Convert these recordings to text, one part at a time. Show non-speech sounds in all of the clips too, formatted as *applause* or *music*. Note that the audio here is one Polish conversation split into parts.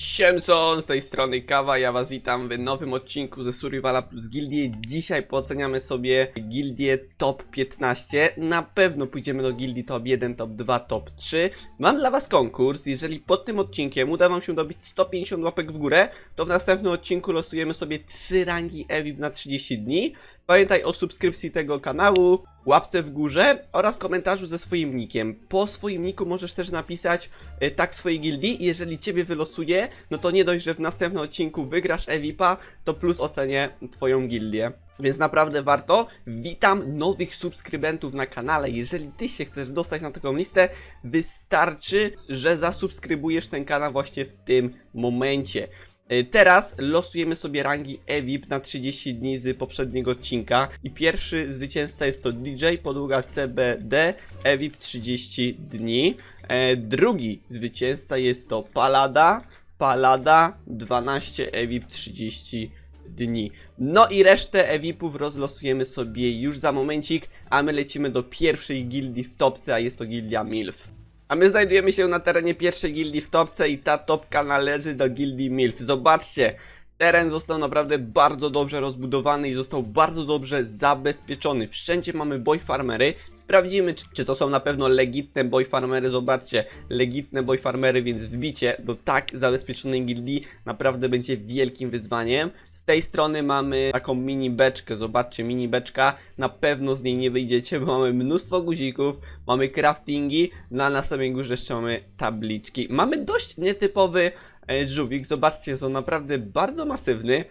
Siemson, z tej strony Kawa, ja was witam w nowym odcinku ze Survivala plus Gildii. Dzisiaj pooceniamy sobie gildię top 15. Na pewno pójdziemy do gildii top 1, top 2, top 3. Mam dla was konkurs, jeżeli pod tym odcinkiem uda wam się dobić 150 łapek w górę, to w następnym odcinku losujemy sobie 3 rangi EVIP na 30 dni. Pamiętaj o subskrypcji tego kanału, łapce w górze oraz komentarzu ze swoim nickiem. Po swoim niku możesz też napisać e, tak swojej gildii jeżeli ciebie wylosuje, no to nie dość, że w następnym odcinku wygrasz EVIPa, to plus ocenię twoją gildię. Więc naprawdę warto. Witam nowych subskrybentów na kanale. Jeżeli ty się chcesz dostać na taką listę, wystarczy, że zasubskrybujesz ten kanał właśnie w tym momencie. E, Teraz losujemy sobie rangi EVIP na 30 dni z poprzedniego odcinka i pierwszy zwycięzca jest to DJ, podługa CBD, EVIP 30 dni. E, drugi zwycięzca jest to Palada, Palada 12, EVIP 30 dni. No i resztę EVIP-ów rozlosujemy sobie już za momencik, a my lecimy do pierwszej gildii w topce, a jest to gildia MILF. A my znajdujemy się na terenie pierwszej gildii w topce i ta topka należy do gildii MILF. Zobaczcie, teren został naprawdę bardzo dobrze rozbudowany i został bardzo dobrze zabezpieczony. Wszędzie mamy boy farmery. Sprawdzimy, czy, czy to są na pewno legitne boy farmery. Zobaczcie, legitne boy farmery, więc wbicie do tak zabezpieczonej gildii naprawdę będzie wielkim wyzwaniem. Z tej strony mamy taką mini beczkę. Zobaczcie, mini beczka. Na pewno z niej nie wyjdziecie, bo mamy mnóstwo guzików, mamy craftingi, no a na samej górze jeszcze mamy tabliczki. Mamy dość nietypowy żółwik, zobaczcie, są naprawdę bardzo masywny.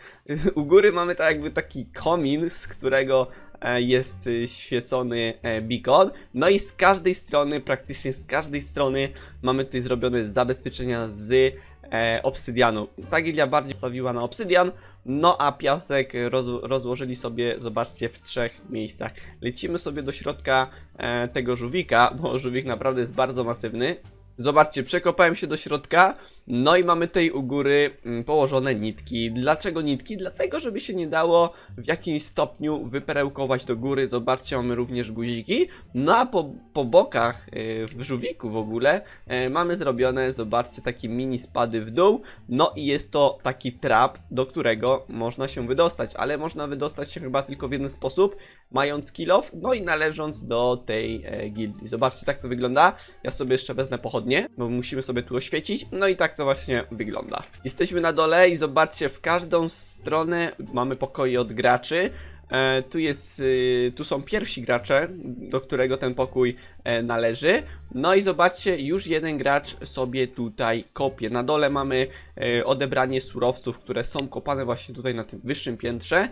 U góry mamy tak jakby taki komin, z którego e, jest e, świecony e, beacon. No i z każdej strony, praktycznie z każdej strony mamy tutaj zrobione zabezpieczenia z e, obsydianu. Ta gildia bardziej stawiła na obsydian, no a piasek roz, rozłożyli sobie, zobaczcie, w trzech miejscach. Lecimy sobie do środka e, tego żółwika, bo żółwik naprawdę jest bardzo masywny. Zobaczcie, przekopałem się do środka, no i mamy tutaj u góry mm, położone nitki. Dlaczego nitki? Dlatego, żeby się nie dało w jakimś stopniu wyperełkować do góry. Zobaczcie, mamy również guziki. No a po, po bokach, yy, w żółwiku w ogóle, yy, mamy zrobione, zobaczcie, takie mini spady w dół. No i jest to taki trap, do którego można się wydostać, ale można wydostać się chyba tylko w jeden sposób, mając kill off, no i należąc do tej e, gildii. Zobaczcie, tak to wygląda. Ja sobie jeszcze wezmę pochodnie, bo musimy sobie tu oświecić. No i tak to właśnie wygląda. Jesteśmy na dole i zobaczcie, w każdą stronę mamy pokoje od graczy. E, tu jest, y, tu są pierwsi gracze, do którego ten pokój e, należy. No i zobaczcie, już jeden gracz sobie tutaj kopie. Na dole mamy e, odebranie surowców, które są kopane właśnie tutaj na tym wyższym piętrze.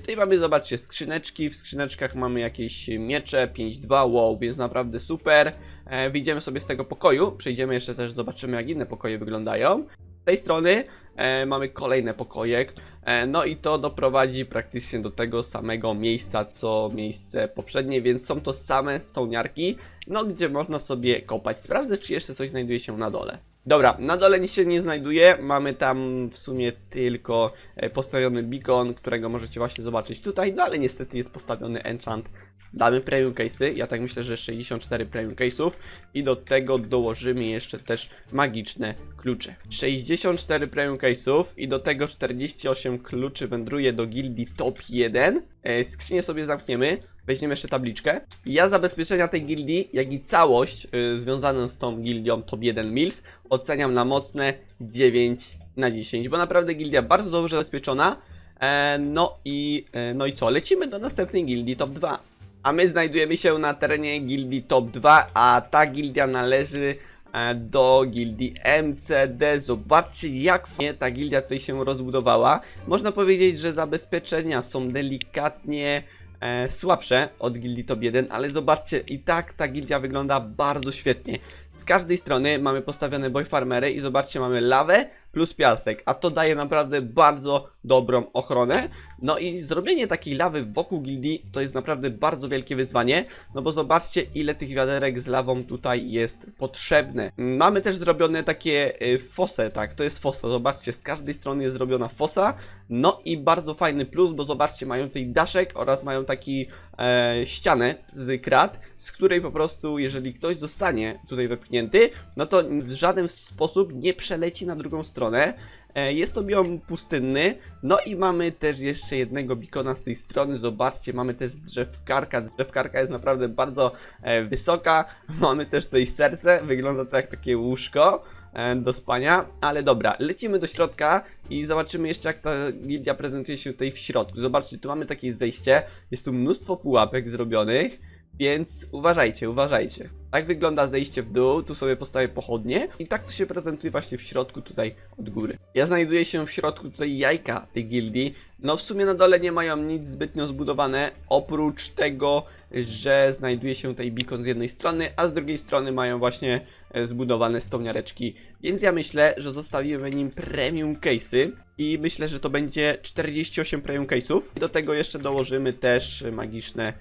Tutaj mamy, zobaczcie, skrzyneczki. W skrzyneczkach mamy jakieś miecze, 5-2, wow, więc naprawdę super. Wyjdziemy sobie z tego pokoju, przejdziemy jeszcze też, zobaczymy jak inne pokoje wyglądają. Z tej strony mamy kolejne pokoje, e, no i to doprowadzi praktycznie do tego samego miejsca co miejsce poprzednie, więc są to same stoniarki, no gdzie można sobie kopać. Sprawdzę, czy jeszcze coś znajduje się na dole. Dobra, na dole nic się nie znajduje, mamy tam w sumie tylko e, postawiony beacon, którego możecie właśnie zobaczyć tutaj, no ale niestety jest postawiony enchant. Damy premium case'y, ja tak myślę, że 64 premium case'ów i do tego dołożymy jeszcze też magiczne klucze. 64 premium case'ów i do tego 48 kluczy wędruje do gildii top 1. E, skrzynię sobie zamkniemy, weźmiemy jeszcze tabliczkę. Ja zabezpieczenia tej gildii, jak i całość y, związaną z tą gildią top 1 MILF oceniam na mocne 9 na 10, bo naprawdę gildia bardzo dobrze zabezpieczona. E, no i e, no i co? Lecimy do następnej gildii top 2. A my znajdujemy się na terenie gildii top 2, a ta gildia należy e, do gildii MCD. Zobaczcie jak fajnie ta gildia tutaj się rozbudowała. Można powiedzieć, że zabezpieczenia są delikatnie e, słabsze od gildii top 1, ale zobaczcie i tak ta gildia wygląda bardzo świetnie. Z każdej strony mamy postawione boy farmery i zobaczcie mamy lawę plus piasek, a to daje naprawdę bardzo dobrą ochronę. No i zrobienie takiej lawy wokół gildii to jest naprawdę bardzo wielkie wyzwanie, no bo zobaczcie ile tych wiaderek z lawą tutaj jest potrzebne. Mamy też zrobione takie y, fosy, tak, to jest fosa, zobaczcie, z każdej strony jest zrobiona fosa, no i bardzo fajny plus, bo zobaczcie, mają tutaj daszek oraz mają taki e, ścianę z krat, z której po prostu, jeżeli ktoś zostanie tutaj we wepchnięty, no to w żaden sposób nie przeleci na drugą stronę. E, Jest to biom pustynny, no i mamy też jeszcze jednego bikona z tej strony, zobaczcie, mamy też drzewkarka, drzewkarka jest naprawdę bardzo e, wysoka, *laughs* mamy też tutaj serce, wygląda to jak takie łóżko e, do spania, ale dobra, lecimy do środka i zobaczymy jeszcze jak ta gildia prezentuje się tutaj w środku. Zobaczcie, tu mamy takie zejście, jest tu mnóstwo pułapek zrobionych, więc uważajcie, uważajcie. Tak wygląda zejście w dół, tu sobie postawię pochodnie i tak to się prezentuje właśnie w środku tutaj od góry. Ja znajduję się w środku tutaj jajka tej gildii. No w sumie na dole nie mają nic zbytnio zbudowane, oprócz tego, że znajduje się tutaj beacon z jednej strony, a z drugiej strony mają właśnie e, zbudowane stoniareczki. Więc ja myślę, że zostawimy nim premium case'y i myślę, że to będzie 48 premium case'ów. Do tego jeszcze dołożymy też magiczne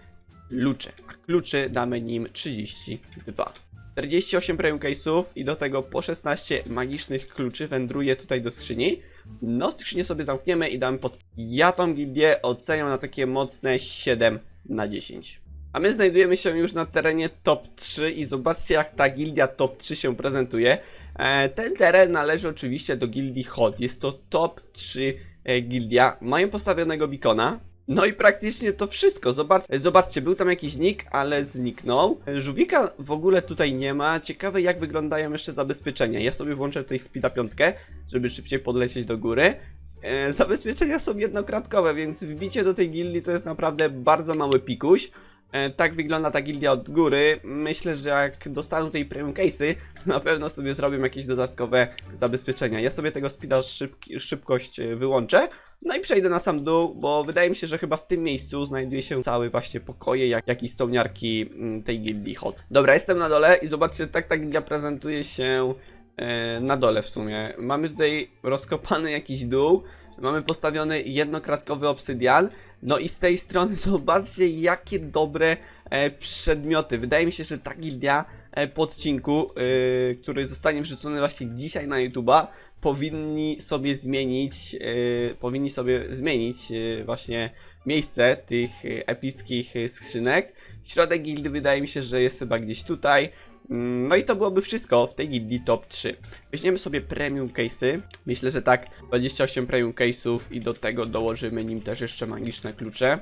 klucze, a kluczy damy nim 32. 48 premium case'ów i do tego po 16 magicznych kluczy wędruje tutaj do skrzyni. No, skrzynię sobie zamkniemy i damy pod... Ja tą gildię oceniam na takie mocne 7 na 10. A my znajdujemy się już na terenie top 3 i zobaczcie jak ta gildia top 3 się prezentuje. E, ten teren należy oczywiście do gildii Hot. Jest to top 3 e, gildia. Mają postawionego beacona. No i praktycznie to wszystko. Zobacz, zobaczcie, był tam jakiś nick, ale zniknął. Żółwika w ogóle tutaj nie ma. Ciekawe jak wyglądają jeszcze zabezpieczenia. Ja sobie włączę tutaj speeda piątkę, żeby szybciej podlecieć do góry. E, zabezpieczenia są jednokratkowe, więc wbicie do tej gildii to jest naprawdę bardzo mały pikuś. E, tak wygląda ta gildia od góry. Myślę, że jak dostaną tej premium case'y, to na pewno sobie zrobią jakieś dodatkowe zabezpieczenia. Ja sobie tego speeda szybki, szybkość e, wyłączę. No i przejdę na sam dół, bo wydaje mi się, że chyba w tym miejscu znajduje się cały właśnie pokoje, jak, jak i stołniarki mm, tej gildii hot. Dobra, jestem na dole i zobaczcie, tak ta gildia prezentuje się e, na dole w sumie. Mamy tutaj rozkopany jakiś dół, mamy postawiony jednokratkowy obsydian, no i z tej strony *laughs* zobaczcie, jakie dobre e, przedmioty. Wydaje mi się, że ta gildia po odcinku, e, który zostanie wrzucony właśnie dzisiaj na YouTube'a, powinni sobie zmienić, e, powinni sobie zmienić e, właśnie miejsce tych e, epickich e, skrzynek. Środek gildy wydaje mi się, że jest chyba gdzieś tutaj. Mm, No i to byłoby wszystko w tej gildii top 3. Weźmiemy sobie premium case'y. Myślę, że tak 28 premium case'ów i do tego dołożymy nim też jeszcze magiczne klucze.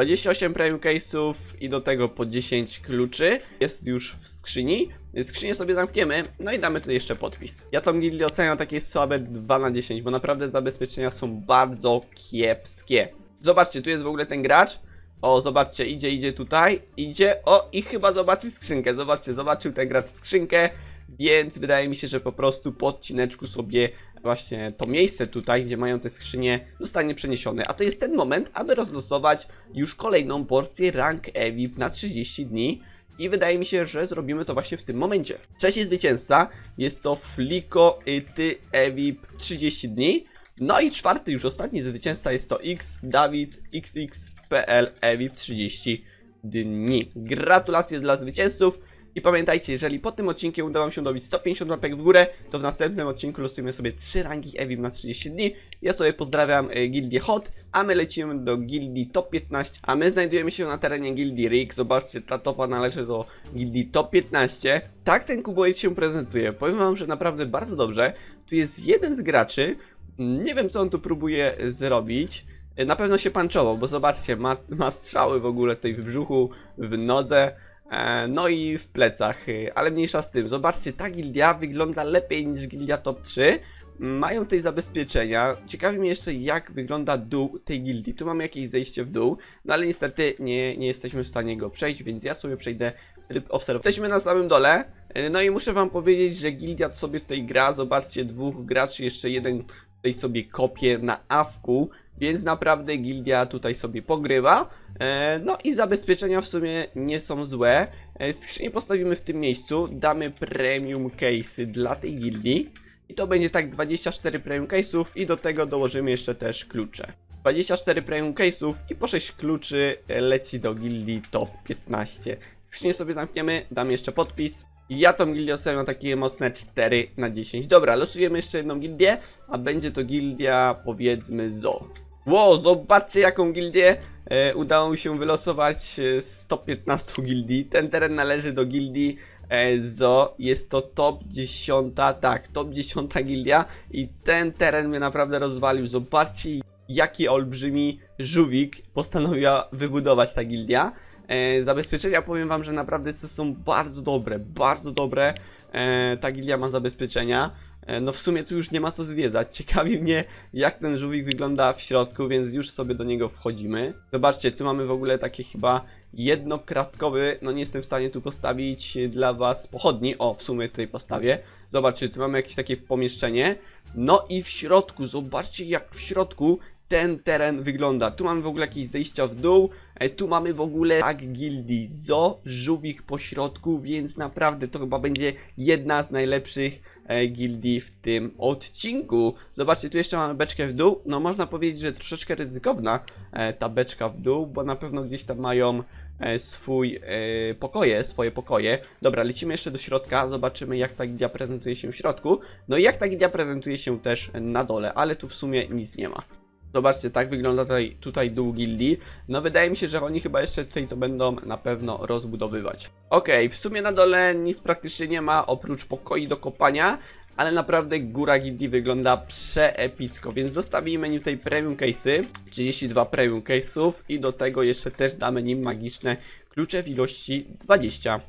28 premium case'ów i do tego po 10 kluczy jest już w skrzyni. Skrzynię sobie zamkniemy, no i damy tutaj jeszcze podpis. Ja tą gildię oceniam takie słabe 2 na 10, bo naprawdę zabezpieczenia są bardzo kiepskie. Zobaczcie, tu jest w ogóle ten gracz. O, zobaczcie, idzie, idzie tutaj, idzie, o i chyba zobaczy skrzynkę, zobaczcie, zobaczył ten gracz skrzynkę, więc wydaje mi się, że po prostu po odcineczku sobie właśnie to miejsce tutaj, gdzie mają te skrzynie, zostanie przeniesione. A to jest ten moment, aby rozlosować już kolejną porcję rank EVIP na 30 dni. I wydaje mi się, że zrobimy to właśnie w tym momencie. Trzeci zwycięzca jest to Fliko Ity EVIP 30 dni. No i czwarty, już ostatni zwycięzca jest to X Dawid XXPL EVIP 30 dni. Gratulacje dla zwycięzców. I pamiętajcie, jeżeli po tym odcinku uda Wam się dobić 150 łapek w górę, to w następnym odcinku losujemy sobie 3 rangi EVIP na 30 dni. Ja sobie pozdrawiam e, gildię Hot, a my lecimy do gildii Top 15. A my znajdujemy się na terenie gildii Rick. Zobaczcie, ta topa należy do gildii Top 15. Tak ten kuboid się prezentuje. Powiem Wam, że naprawdę bardzo dobrze. Tu jest jeden z graczy. Nie wiem, co on tu próbuje zrobić. E, Na pewno się panczował, bo zobaczcie, ma, ma strzały w ogóle tutaj w brzuchu, w nodze. E, No i w plecach, y, ale mniejsza z tym. Zobaczcie, ta gildia wygląda lepiej niż gildia top 3. Mają tutaj zabezpieczenia. Ciekawi mnie jeszcze, jak wygląda dół tej gildii. Tu mamy jakieś zejście w dół, no ale niestety nie, nie jesteśmy w stanie go przejść, więc ja sobie przejdę w tryb obserwacji. Jesteśmy na samym dole. y, No i muszę wam powiedzieć, że gildia sobie tutaj gra. Zobaczcie, dwóch graczy, jeszcze jeden tutaj sobie kopie na awku. Więc naprawdę gildia tutaj sobie pogrywa. E, no i zabezpieczenia w sumie nie są złe. E, skrzynię postawimy w tym miejscu. Damy premium case'y dla tej gildii. I to będzie tak 24 premium case'ów i do tego dołożymy jeszcze też klucze. 24 premium case'ów i po 6 kluczy e, leci do gildii top 15. Skrzynię sobie zamkniemy, dam jeszcze podpis. Ja tą gildię oceniam na takie mocne 4 na 10. Dobra, losujemy jeszcze jedną gildię, a będzie to gildia powiedzmy ZO. Wow, zobaczcie jaką gildię e, udało mi się wylosować z top 15 gildii. Ten teren należy do gildii e, Zo. Jest to top 10, tak, top 10 gildia i ten teren mnie naprawdę rozwalił. Zobaczcie, jaki olbrzymi żółwik postanowiła wybudować ta gildia. E, zabezpieczenia powiem wam, że naprawdę są bardzo dobre, bardzo dobre. E, ta gildia ma zabezpieczenia. E, no w sumie tu już nie ma co zwiedzać. *laughs* Ciekawi mnie, jak ten żółwik wygląda w środku, więc już sobie do niego wchodzimy. Zobaczcie, tu mamy w ogóle takie chyba jednokratkowy, no nie jestem w stanie tu postawić dla was pochodni. O, w sumie tutaj postawię. Zobaczcie, tu mamy jakieś takie pomieszczenie. No i w środku, zobaczcie jak w środku ten teren wygląda. Tu mamy w ogóle jakieś zejścia w dół, e, tu mamy w ogóle tak gildii zo, żółwik po środku, więc naprawdę to chyba będzie jedna z najlepszych gildii w tym odcinku. Zobaczcie, tu jeszcze mamy beczkę w dół, no można powiedzieć, że troszeczkę ryzykowna e, ta beczka w dół, bo na pewno gdzieś tam mają e, swój e, pokoje, swoje pokoje. Dobra, lecimy jeszcze do środka, zobaczymy jak ta gildia prezentuje się w środku, no i jak ta gildia prezentuje się też na dole, ale tu w sumie nic nie ma. Zobaczcie, tak wygląda tutaj, tutaj dół gildii. No wydaje mi się, że oni chyba jeszcze tutaj to będą na pewno rozbudowywać. Okej, w sumie na dole nic praktycznie nie ma, oprócz pokoi do kopania, ale naprawdę góra gildii wygląda przeepicko, więc zostawimy nim tutaj premium case'y, 32 premium case'ów i do tego jeszcze też damy nim magiczne klucze w ilości 20.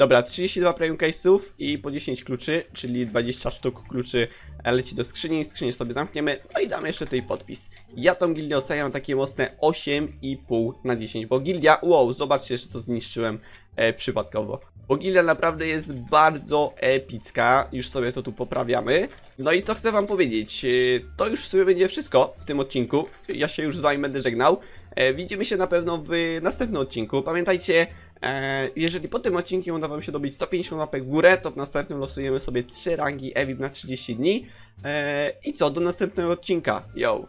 Dobra, 32 premium case'ów i po 10 kluczy, czyli 20 sztuk kluczy e, leci do skrzyni, skrzynię sobie zamkniemy, no i damy jeszcze tutaj podpis. Ja tą gildię oceniam takie mocne 8,5 na 10, bo gildia, wow, zobaczcie, że to zniszczyłem e, przypadkowo. Bo gildia naprawdę jest bardzo epicka, już sobie to tu poprawiamy. No i co chcę wam powiedzieć, e, to już w sumie będzie wszystko w tym odcinku, ja się już z wami będę żegnał. E, widzimy się na pewno w następnym odcinku, pamiętajcie, jeżeli po tym odcinku uda Wam się dobić 150 łapek w górę, to w następnym losujemy sobie 3 rangi EVIP na 30 dni. E, I co, do następnego odcinka. Yo!